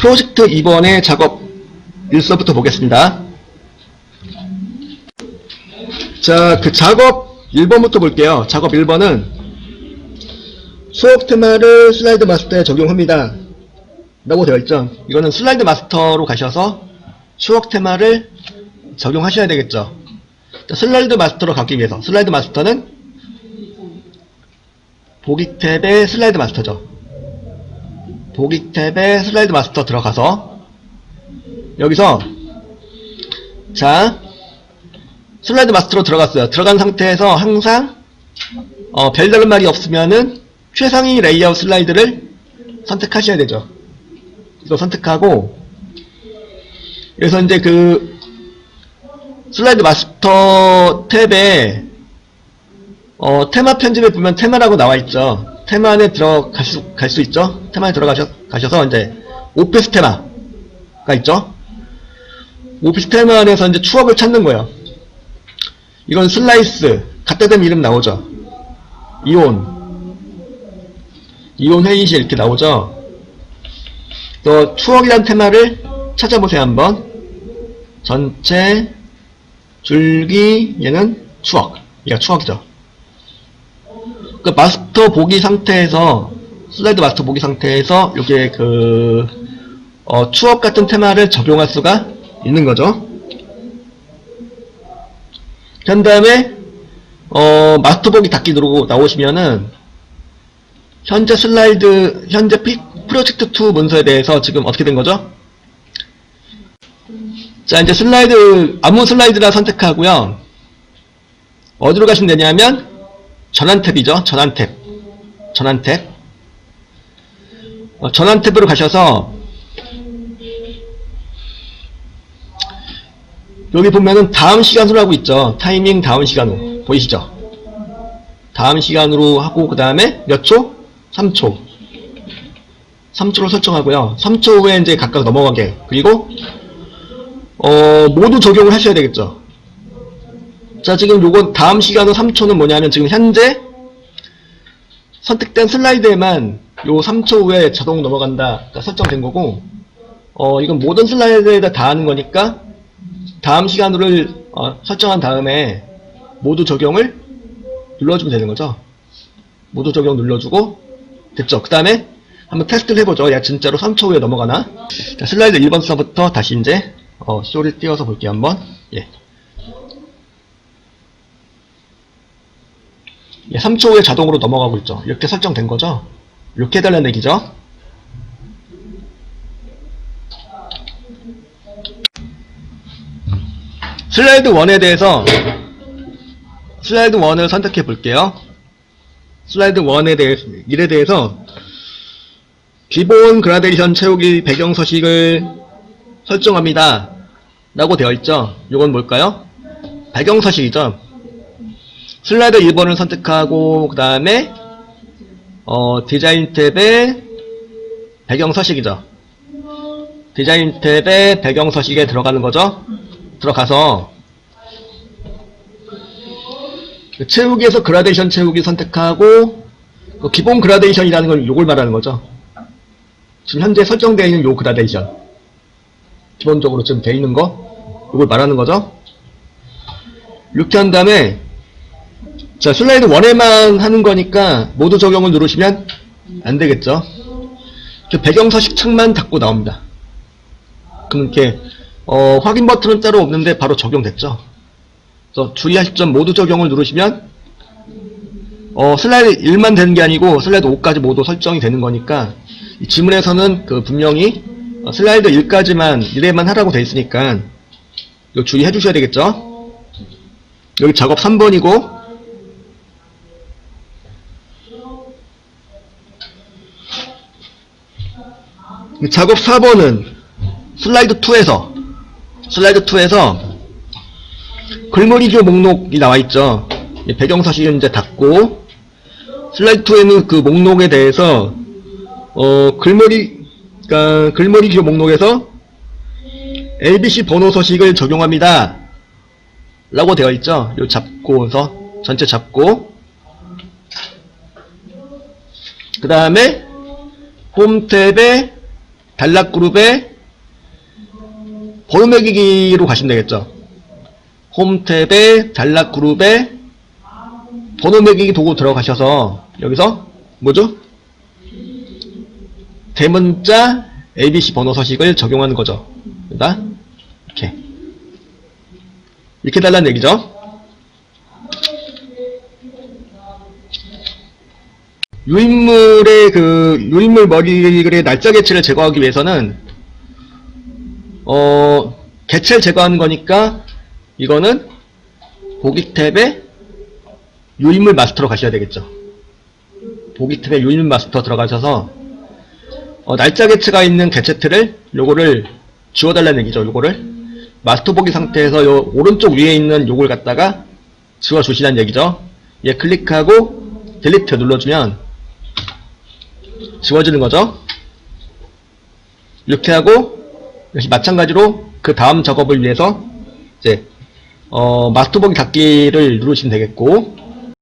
프로젝트 2번의 작업 일서부터 보겠습니다. 자, 그 작업 1번부터 볼게요. 작업 1번은 수업 테마를 슬라이드 마스터에 적용합니다. 라고 되어 있죠. 이거는 슬라이드 마스터로 가셔서 수업 테마를 적용하셔야 되겠죠. 자, 슬라이드 마스터로 가기 위해서 슬라이드 마스터는 보기 탭에 슬라이드 마스터죠. 보기 탭에 슬라이드 마스터 들어가서 여기서 자 슬라이드 마스터로 들어갔어요. 들어간 상태에서 항상 어, 별다른 말이 없으면은 최상위 레이아웃 슬라이드를 선택하셔야 되죠. 이거 선택하고 그래서 이제 그 슬라이드 마스터 탭에 어, 테마 편집에 보면 테마라고 나와 있죠. 테마 안에 들어갈 수, 갈 수 있죠. 테마 안에 들어가셔, 가셔서 이제 오피스 테마가 있죠. 오피스 테마 안에서 이제 추억을 찾는 거예요. 이건 슬라이스, 갖다 대 이름 나오죠. 이온, 이온 회의실 이렇게 나오죠. 또 추억이란 테마를 찾아보세요 한번. 전체 줄기 얘는 추억. 얘가 추억이죠. 그 마스터 보기 상태에서 슬라이드 마스터 보기 상태에서 이게 그 어, 추억 같은 테마를 적용할 수가 있는 거죠. 그 다음에 어, 마스터 보기 닫기 누르고 나오시면은 현재 슬라이드 현재 피, 프로젝트 2 문서에 대해서 지금 어떻게 된 거죠? 자 이제 슬라이드 아무 슬라이드라 선택하고요. 어디로 가시면 되냐면 전환 탭이죠. 전환 탭. 전환 탭. 어, 전환 탭으로 가셔서 여기 보면은 다음 시간으로 하고 있죠. 타이밍 다음 시간으로. 보이시죠? 다음 시간으로 하고 그 다음에 몇 초? 3초. 3초로 설정하고요. 3초 후에 이제 각각 넘어가게. 그리고 어, 모두 적용을 하셔야 되겠죠. 자, 지금 요건 다음 시간은 3초는 뭐냐면 지금 현재 선택된 슬라이드에만 요 3초 후에 자동 넘어간다 가 설정된 거고 어, 이건 모든 슬라이드에다 다 하는 거니까 다음 시간으로를 어, 설정한 다음에 모두 적용을 눌러주면 되는 거죠. 모두 적용 눌러주고 됐죠. 그 다음에 한번 테스트를 해보죠. 야 진짜로 3초 후에 넘어가나? 자, 슬라이드 1번 서부터 다시 이제 어, 쇼를 띄워서 볼게요 한번. 예. 예, 3초 후에 자동으로 넘어가고 있죠. 이렇게 설정된 거죠. 이렇게 해달라는 얘기죠. 슬라이드 1에 대해서 슬라이드 1을 선택해 볼게요. 슬라이드 1에 대해서, 일에 대해서 기본 그라데이션 채우기 배경 서식을 설정합니다. 라고 되어 있죠. 이건 뭘까요? 배경 서식이죠. 슬라이드 1번을 선택하고 그 다음에 어, 디자인 탭에 배경 서식이죠. 디자인 탭에 배경 서식에 들어가는 거죠. 들어가서 그 채우기에서 그라데이션 채우기 선택하고 그 기본 그라데이션이라는 건 요걸 말하는 거죠. 지금 현재 설정되어 있는 요 그라데이션 기본적으로 지금 되어 있는 거 요걸 말하는 거죠. 이렇게 한 다음에 자, 슬라이드 1에만 하는 거니까 모두 적용을 누르시면 안 되겠죠. 배경 서식 창만 닫고 나옵니다. 그럼 이렇게 어, 확인 버튼은 따로 없는데 바로 적용됐죠. 그래서 주의하실 점 모두 적용을 누르시면 어, 슬라이드 1만 되는 게 아니고 슬라이드 5까지 모두 설정이 되는 거니까 이 지문에서는 그 분명히 어, 슬라이드 1까지만 1회만 하라고 돼 있으니까 이거 주의해 주셔야 되겠죠. 여기 작업 3번이고 작업 4번은 슬라이드 2에서 슬라이드 2에서 글머리교 목록이 나와 있죠. 배경 서식은 이제 닫고 슬라이드 2에는 그 목록에 대해서 어 글머리 그러니까 글머리교 목록에서 LBC 번호 서식을 적용합니다. 라고 되어 있죠. 요 잡고서 전체 잡고 그 다음에 홈 탭에 단락 그룹에 번호 매기기로 가시면 되겠죠. 홈 탭에 단락 그룹에 번호 매기기 도구 들어가셔서 여기서 뭐죠? 대문자 ABC 번호 서식을 적용하는 거죠. 그다 이렇게 이렇게 달라는 얘기죠. 유인물의 그 유인물 머리글의 날짜 개체를 제거하기 위해서는 어 개체를 제거하는 거니까 이거는 보기 탭에 유인물 마스터로 가셔야 되겠죠. 보기 탭에 유인물 마스터 들어가셔서 어, 날짜 개체가 있는 개체 틀을 요거를 지워달라는 얘기죠. 요거를 마스터 보기 상태에서 요 오른쪽 위에 있는 요걸 갖다가 지워주시라는 얘기죠. 얘 클릭하고 딜리트 눌러주면 지워지는 거죠. 이렇게 하고 역시 마찬가지로 그 다음 작업을 위해서 이제 어, 마스터 보기 닫기를 누르시면 되겠고